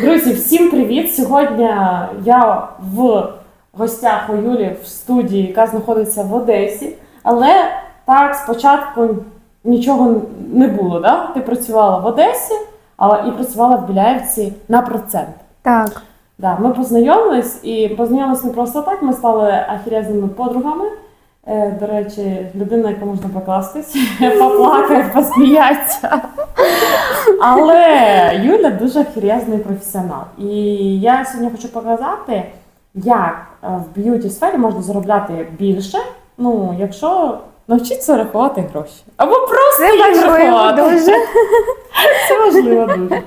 Друзі, всім привіт! Сьогодні я в гостях у Юлі в студії, яка знаходиться в Одесі. Але так, спочатку нічого не було. Да? Ти працювала в Одесі, але і працювала в Біляєвці на процент. Так. Да, ми познайомились і познайомились не просто так, ми стали ахірязними подругами. Е, До речі, людина, яка можна покластись, поплакає, посміятися. Але Юля дуже ахірязний професіонал. І я сьогодні хочу показати, як е, в б'юті сфері можна заробляти більше, ну, якщо навчитися рахувати гроші. Або просто їх рахувати. дуже. Це важливо дуже.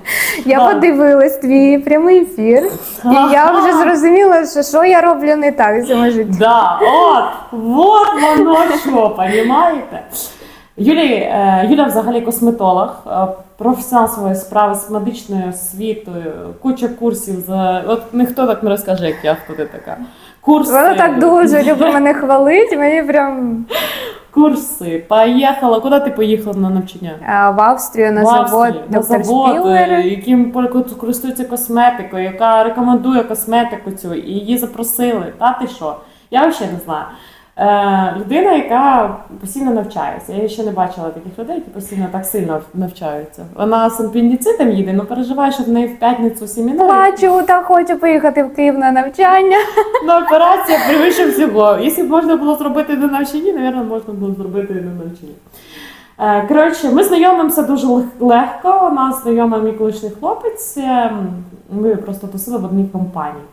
Я Да. подивилась твій прямий ефір, і я вже зрозуміла, що що я роблю не так в цьому житті. Да, от, вот воно що, понімаєте? Юлі, е, Юля взагалі косметолог, е, професіонал своєї справи з медичною освітою, куча курсів. За... От ніхто так не розкаже, як я, хто ти така. Курси, Вона так дуже любить мене хвалити, мені прям курси. Поїхала. Куди ти поїхала на навчання? а, в Австрію на В завод Австрії, на доктор завод, е, яким користується косметикою, яка рекомендує косметику цю, і її запросили. Та ти що? Я взагалі не знаю. Е, людина, яка постійно навчається. Я ще не бачила таких людей, які постійно так сильно навчаються. Вона з апендицитом їде, але переживає, що в неї в п'ятницю семінар. Плачу та хочу поїхати в Київ на навчання. На операція превише всього. Якщо б можна було зробити на навчанні, напевно, можна було зробити і на навчанні. Е, Коротше, ми знайомимося дуже лег- легко. У нас знайомий мій колишній хлопець. Ем, Ми просто тусили в одній компанії.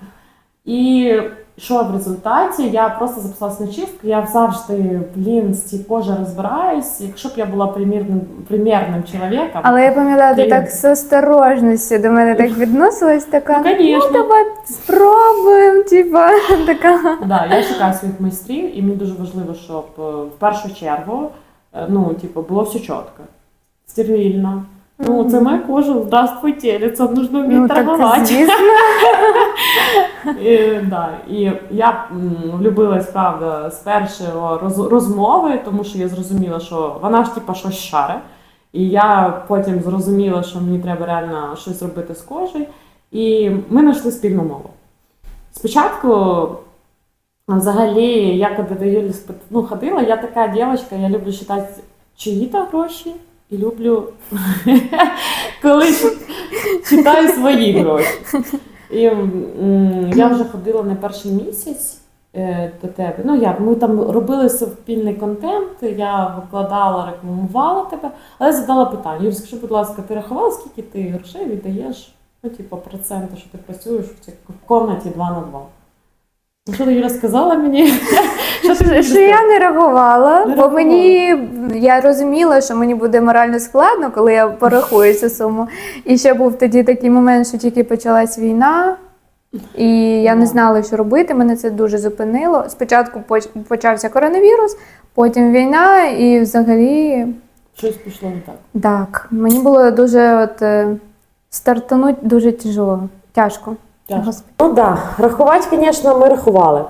І що в результаті? Я просто записалась на чистку. Я завжди, блін, з цією кожи розбираюсь. Якщо б я була примірним, примірним чоловіком, Але я пам'ятаю, ти так з осторожністю до мене так відносилась, така. ну, звісно. Давай спробуємо, типа така. Да, я шукаю своїх майстрів, і мені дуже важливо, щоб е, в першу чергу е, ну, типу, було все чітко, стерильно. Ну, це моя кожа, здравствуйте, лицом нужно вміти Ну торгувати. І, да, і я м, влюбилась, правда, з першої роз, розмови, тому що я зрозуміла, що вона ж типа щось шаре. І я потім зрозуміла, що мені треба реально щось робити з кожею. І ми знайшли спільну мову. Спочатку, взагалі, я коли до Юлі ну, ходила, я така дівчинка, я люблю читати чиї-то гроші і люблю, коли читаю свої гроші. І я вже ходила не перший місяць е, до тебе. Ну як, ми там робили спільний контент, я викладала, рекламувала тебе, але задала питання. Юр, скажи, будь ласка, ти рахувала, скільки ти грошей віддаєш? Ну, типу, проценти, що ти працюєш в цій кімнаті 2 на 2. Ну, що ти Юля сказала мені? Що я не реагувала, бо мені я розуміла, що мені буде морально складно, коли я порахую цю суму. І ще був тоді такий момент, що тільки почалась війна, і я не знала, що робити. Мене це дуже зупинило. Спочатку почався коронавірус, потім війна, і взагалі Щось пішло не так. так, мені було дуже от е, стартануть дуже тяжело, тяжко. Тяжко. Ну так, да. рахувати, звісно, ми рахували.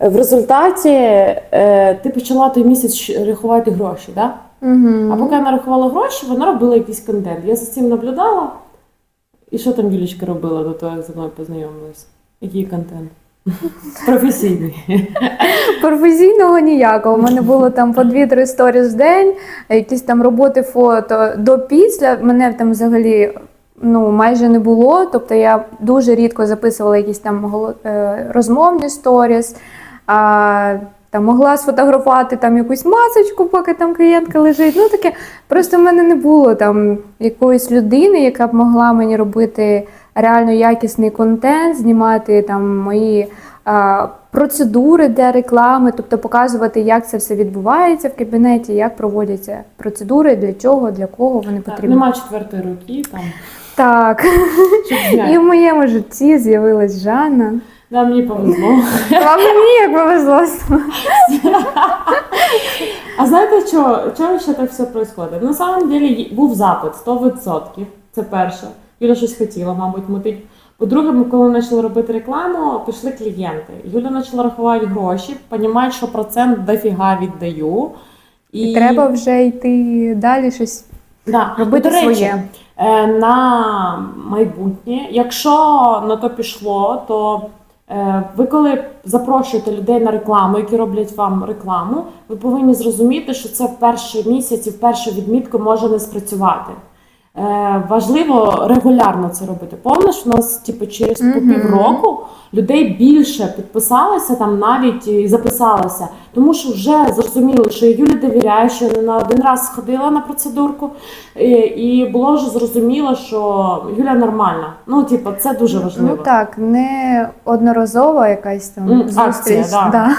В результаті е, ти почала той місяць рахувати гроші? Да? Угу. А поки я нарахувала гроші, вона робила якийсь контент. Я за цим наблюдала. І що там Юлічка робила до того, як зі мною познайомилась? Який контент? Професійний. Професійного ніякого. У мене було там по 2-3 сторіс в день, якісь там роботи, фото до після. Мене там взагалі ну, майже не було. Тобто я дуже рідко записувала якісь там е, розмовні сторіс. А, там могла сфотографувати там якусь масочку, поки там клієнтка лежить. Ну таке просто в мене не було там якоїсь людини, яка б могла мені робити реально якісний контент, знімати там мої а, процедури для реклами, тобто показувати, як це все відбувається в кабінеті, як проводяться процедури, для чого, для кого вони Так, потрібні. Нема четвертої руки там. Так, і в моєму житті з'явилась Жанна. Да, мені повезло. Вам мені як повезло. А знаєте, що, чому ще так все відбувається? На самом деле був запит 100%. Це перше. Юля щось хотіла, мабуть, мутить. По-друге, ми коли почали робити рекламу, пішли клієнти. Юля почала рахувати гроші, розуміти, що процент дофіга віддаю. І треба вже йти далі щось. Да. робити До речі, своє. Е, на майбутнє. Якщо на то пішло, то е, ви коли запрошуєте людей на рекламу, які роблять вам рекламу, ви повинні зрозуміти, що це в місяць і в першу відмітку може не спрацювати. Е, важливо регулярно це робити. Помниш, у нас типу, через по Мгм. півроку людей більше підписалося там навіть і записалося, тому що вже зрозуміли, що я Юлі довіряю, що не на один раз сходила на процедурку, і, і було вже зрозуміло, що Юля нормальна. Ну, типу, це дуже важливо. Ну так, не одноразова якась там М, акція, да. да.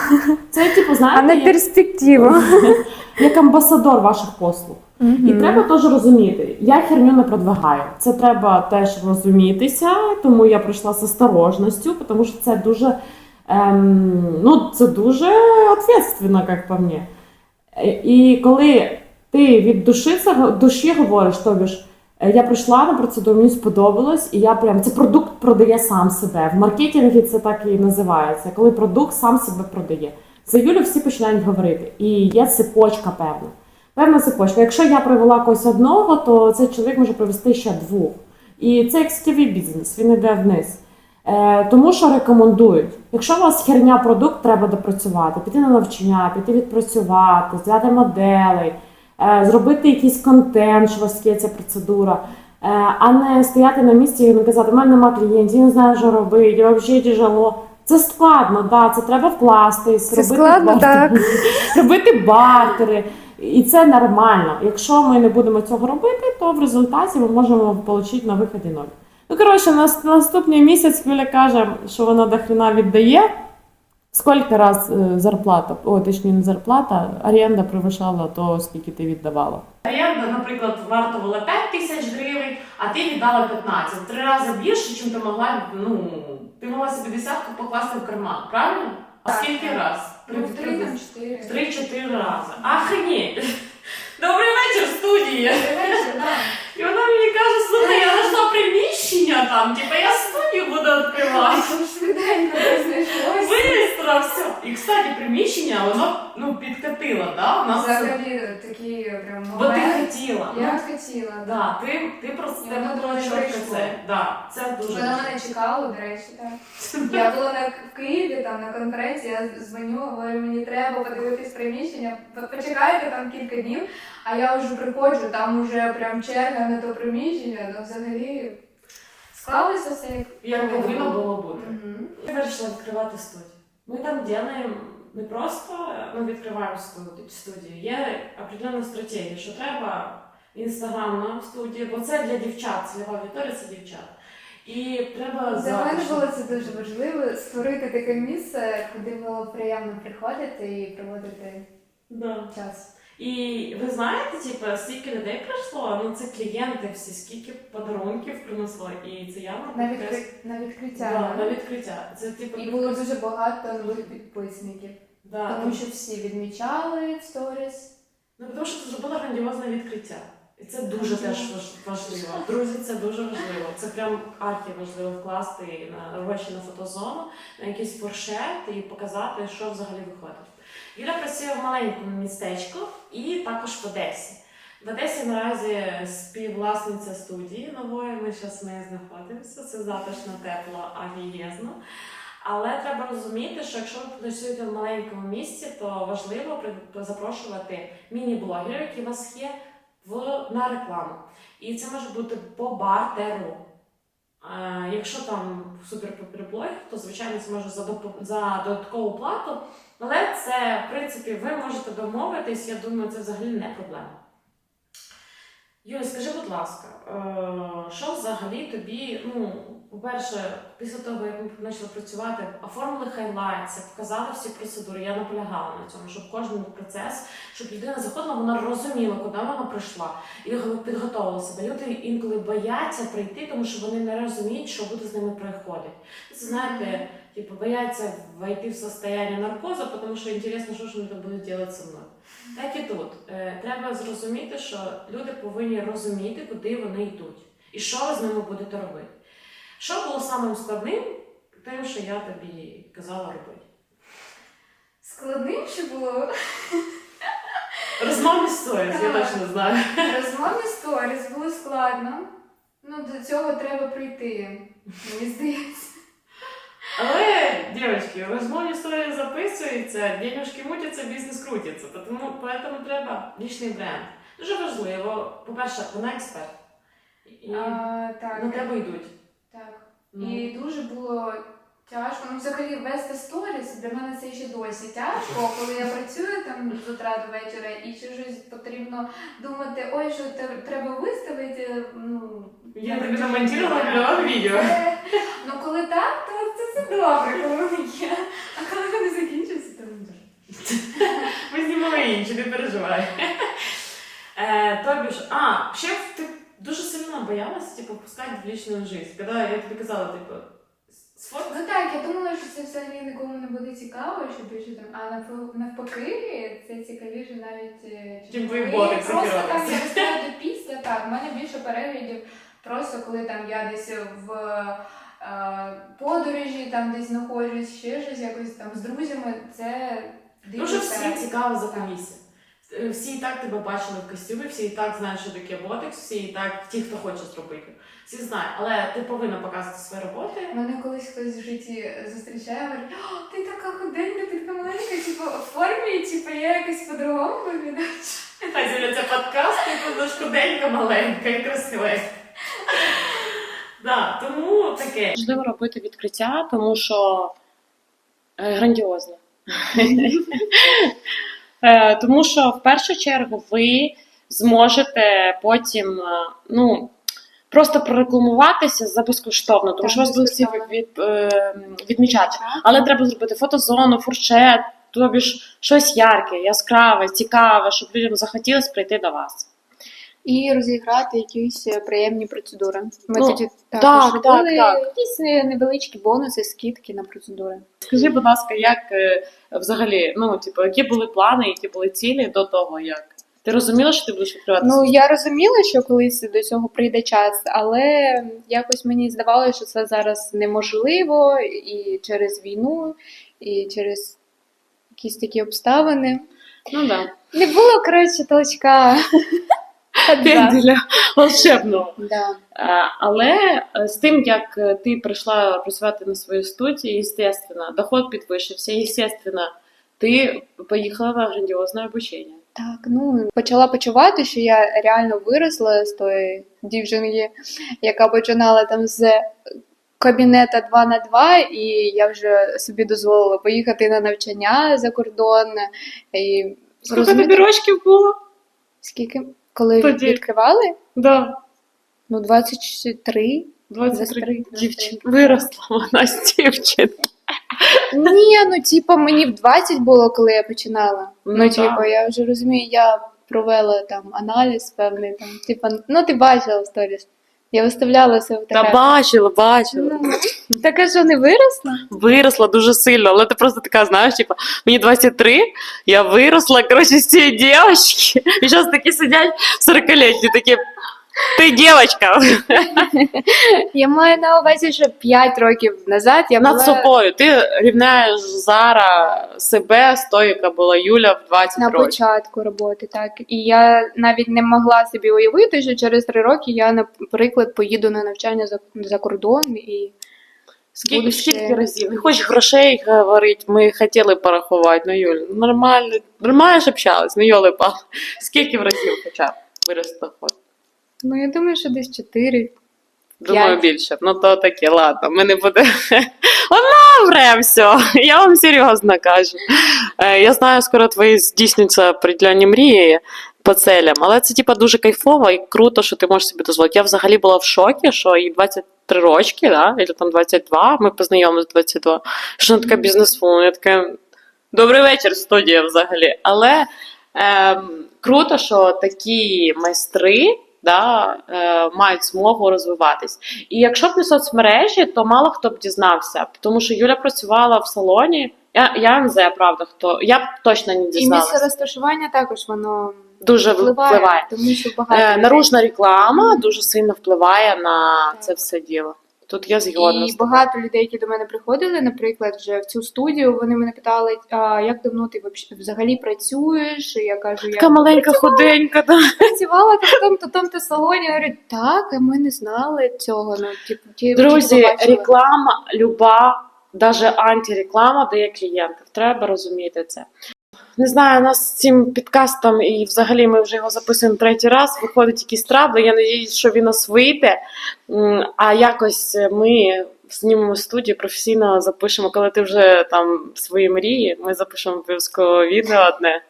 Це, типу, а знаєте, на як, перспективу. як амбасадор ваших послуг. І треба теж розуміти, я херню не продвигаю. Це треба теж розумітися, тому я прийшла з осторожністю, тому що це дуже, ем, ну, це дуже відповідально, як по мені. Е, І коли ти від душі це душі говориш, тобі ж е, я прийшла на процедуру, мені сподобалось, і я прям це продукт продає сам себе. В маркетингі це так і називається, коли продукт сам себе продає. За Юлю всі починають говорити, і є цепочка певна. Певна цепочка. Якщо я привела когось одного, то цей чоловік може привести ще двох. І це як сітєвий бізнес, він йде вниз. Е, тому що рекомендують. Якщо у вас херня продукт, треба допрацювати, піти на навчання, піти відпрацювати, взяти моделей, е, зробити якийсь контент, що у вас є ця процедура, е, а не стояти на місці і не казати, у мене немає клієнтів, я не знаю, що робити, я взагалі тяжело. Це складно, да, це треба вкластись, Це робити складно, так. робити бартери. І це нормально. Якщо ми не будемо цього робити, то в результаті ми можемо отримати на виході ноль. Ну, коротше, на наступний місяць Юля каже, що вона до хрена віддає. Скільки раз е, зарплата, о, точніше не зарплата, оренда превишала то, скільки ти віддавала. Оренда, наприклад, вартувала 5 тисяч гривень, а ти віддала 15. Три рази більше, ніж ти могла, ну, ти могла собі десятку покласти в карман, правильно? А скільки раз? Ну, в три там чотири. Три-чотири рази. Охренеть! Добрий вечір, студії! І вона мені каже, слухай, я знайшла приміщення там, типа я студію буду відкривати. Швиденько знайшлося. Быстро все. І, кстати, приміщення, воно ну, підкатило, да? У нас Взагалі такий прям Бо ти хотіла. Я Ну, хотіла, да. да, ти, ти просто І тебе чітко прийшло. це. Да, це дуже Вона важливо. мене чекала, до речі, так. Я була на в Києві там на конференції, я дзвоню, говорю, мені треба подивитись приміщення. Почекайте там кілька днів, а я вже приходжу, там уже прям черга на то приміщення, ну взагалі склалося все як. Як повинно було бути. Мгм. Ми вирішили відкривати студію. Ми там робимо не просто ми відкриваємо студію, студію. Є определенна стратегія, що треба інстаграмна студія, бо це для дівчат, цільова аудиторія це дівчат. І треба Для мене було це дуже важливо створити таке місце, куди було приємно приходити і проводити Да. час. І ви знаєте, типу, скільки людей прийшло, ну це клієнти всі, скільки подарунків принесло, і це явно На, відкри... на відкриття. Да, на відкриття. Це типу І було дуже багато нових підписників, да, тому що всі відмічали в сторіс. Ну, тому що ти зробила грандіозне відкриття. І це дуже теж важливо. Друзі, це дуже важливо. Це прям архі важливо вкласти на гроші на фотозону, на якийсь фуршет і показати, що взагалі виходить. Юля працює в маленькому містечку і також в Одесі. В Одесі наразі співвласниця студії нової. Ми зараз в неї знаходимося. Це затишно, тепло, агієзно. Але треба розуміти, що якщо ви працюєте в маленькому місті, то важливо запрошувати міні-блогерів, які у вас є, на рекламу. І це може бути по бартеру. Якщо там суперпоперблогер, то звичайно це може за додаткову плату. Але це, в принципі, ви можете домовитись, я думаю, це взагалі не проблема. Юля, скажи, будь ласка, е, що взагалі тобі, ну, по-перше, після того, як ми почали працювати, оформили хайлайтси, показали всі процедури. Я наполягала на цьому, щоб кожен процес, щоб людина заходила, вона розуміла, куди вона прийшла, і підготовила себе. Люди інколи бояться прийти, тому що вони не розуміють, що буде з ними проходити. Це знаєте, типу, бояться войти в состояние наркозу, тому що інтересно, що ж вони будуть робити зі мною. Так і тут. Е, Треба зрозуміти, що люди повинні розуміти, куди вони йдуть, і що ви з ними будете робити. Що було самим складним, тим, що я тобі казала робити? Складним ще було Розмовні сторіс, я точно знаю. розмовні сторіс було складно. Ну, до цього треба прийти, мені здається. Але, дівчатки, розмовні історії записуються, денежки мутяться, бізнес крутиться. Тому поэтому треба лічний бренд. Дуже важливо, по-перше, вона експерт. І А, так, на тебе йдуть. так. Ну, І дуже було тяжко. Ну, взагалі вести сторіс для мене це ще досі тяжко, коли я працюю там з утра до вечора і ще щось потрібно думати, ой, що те- треба виставити. Ну, Я тобі намонтувала блог відео. Це- Ну, коли так, то це все добре, коли воно є. А коли вони закінчуються, то не дуже. Ми знімали інші, не переживай. Е, тобі ж, а, ще ти дуже сильно боялася, типу, впускати в лічну життя. Коли я тобі казала, типу, сфоткай. Ну так, я думала, що це взагалі нікому не буде цікаво, що більше там, а навп- навпаки, це цікавіше навіть е, Чим коли твої ботекси Просто так, я розказую після, так, в мене більше переглядів просто коли там я десь в подорожі, там десь знаходжусь, ще щось якось там з друзями, це Ну, що всім цікаво за комісію. Е, Всі і так тебе бачили в костюмі, всі і так знають, що таке ботекс, всі і так, ті, хто хоче зробити. Всі знають, але ти повинна показувати свої роботи. Мене колись хтось в житті зустрічає, говорить, о, ти така худенька, ти така маленька, типу, в формі, типу, я якось по-другому виглядаю. Та Зіля, це подкаст, ти будеш худенька, маленька і красивенька. Да, тому таке. Важливо робити відкриття, тому що е, грандіозно. Е, Тому що в першу чергу ви зможете потім е, ну, просто прорекламуватися за безкоштовно, тому що вас будуть всі від, відмічати. Але треба зробити фотозону, фуршет, тобі ж щось ярке, яскраве, цікаве, щоб людям захотілося прийти до вас. І розіграти якісь е, приємні процедури. Ми Ну, тоді так, також так, робили так. якісь е, невеличкі бонуси, скидки на процедури. Скажи, будь ласка, як е, взагалі, ну, типу, які були плани, які були цілі до того, як? Ти розуміла, що ти будеш відкривати? Ну я розуміла, що колись до цього прийде час, але якось мені здавалося, що це зараз неможливо і через війну, і через якісь такі обставини. ну да. Не було коротше толчка. Да. Пенделя волшебного. Да. Е, Але е, з тим, як е, ти прийшла працювати на свою студію, естественно, доход підвищився, естественно, ти поїхала на грандіозне обучення. Так, ну почала почувати, що я реально виросла з тої дівчинки, яка починала там з кабінета 2 на 2, і я вже собі дозволила поїхати на навчання за кордон. І Скільки розуміти- тобі рочків було? скільки? Коли Тоді. відкривали? Да. Ну, 23. 23 23. Виросла вона з дівчинки. Ні, ну типа мені в 20 було, коли я починала. Ну, Ну, типу, типа, я вже розумію, я провела там аналіз певний там. типу, ну ти бачила сторіс. Я виставлялася в таке. Та бачила, бачила. Ну, така що не виросла? Виросла дуже сильно, але ти просто така, знаєш, типа, мені 23, я виросла, коротше, з цієї дівчинки. І зараз такі сидять 40-літні, такі, ти дівчинка. Я маю на увазі, що 5 років назад я Над була собою. Ти рівняєш зараз себе з тою, яка була Юля в 20 на років. початку роботи, так. І я навіть не могла собі уявити, що через 3 роки я, наприклад, поїду на навчання за, за кордон і Скільки, скільки разів? Не хочеш грошей говорити, ми хотіли порахувати, ну Юль, нормально, нормально ж общались, ну йоли пал. Скільки разів хоча б вирос доход? Ну я думаю, що десь 4. Думаю, більше. Ну то таке, ладно, ми не будемо. Вре все. Я вам серйозно кажу. Е, Я знаю, скоро твої здійсняться определенні мрії по целям, але це типа дуже кайфово і круто, що ти можеш собі дозволити. Я взагалі була в шокі, що їй 23 рочки, да? або там 22, ми познайомилися 22, що вона така бізнесвумен. Я така, добрий вечір, студія взагалі. Але ем, круто, що такі майстри да, е, мають змогу розвиватись. І якщо б не соцмережі, то мало хто б дізнався, тому що Юля працювала в салоні. Я, я не знаю, правда, хто. Я б точно не І місце розташування також воно Дуже впливає, впливає. тому що багато Е, наружна реклама дуже сильно впливає на Так. це все діло. Тут я згодна. І багато людей, які до мене приходили, наприклад, вже в цю студію, вони мене питали, а як давно ти взагалі працюєш? І я кажу, я Така маленька, худенька, да. працювала там, там, то там, то салоні. Я говорю, так, а ми не знали цього. Ну, типу, ті, Друзі, реклама, люба, навіть антиреклама дає клієнтів. Треба розуміти це. Не знаю, у нас з цим підкастом, і взагалі ми вже його записуємо третій раз. Виходить якийсь трабли. Я надіюсь, що він нас вийде. А якось ми знімемо студію, професійно запишемо, коли ти вже там свої мрії. Ми запишемо обов'язково відео одне,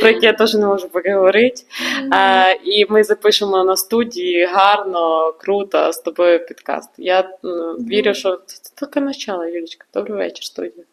про яке я теж не можу поки говорити. Е, і ми запишемо на студії гарно, круто з тобою підкаст. Я вірю, що це тільки начало, Юлічка. Добрий вечір, студія.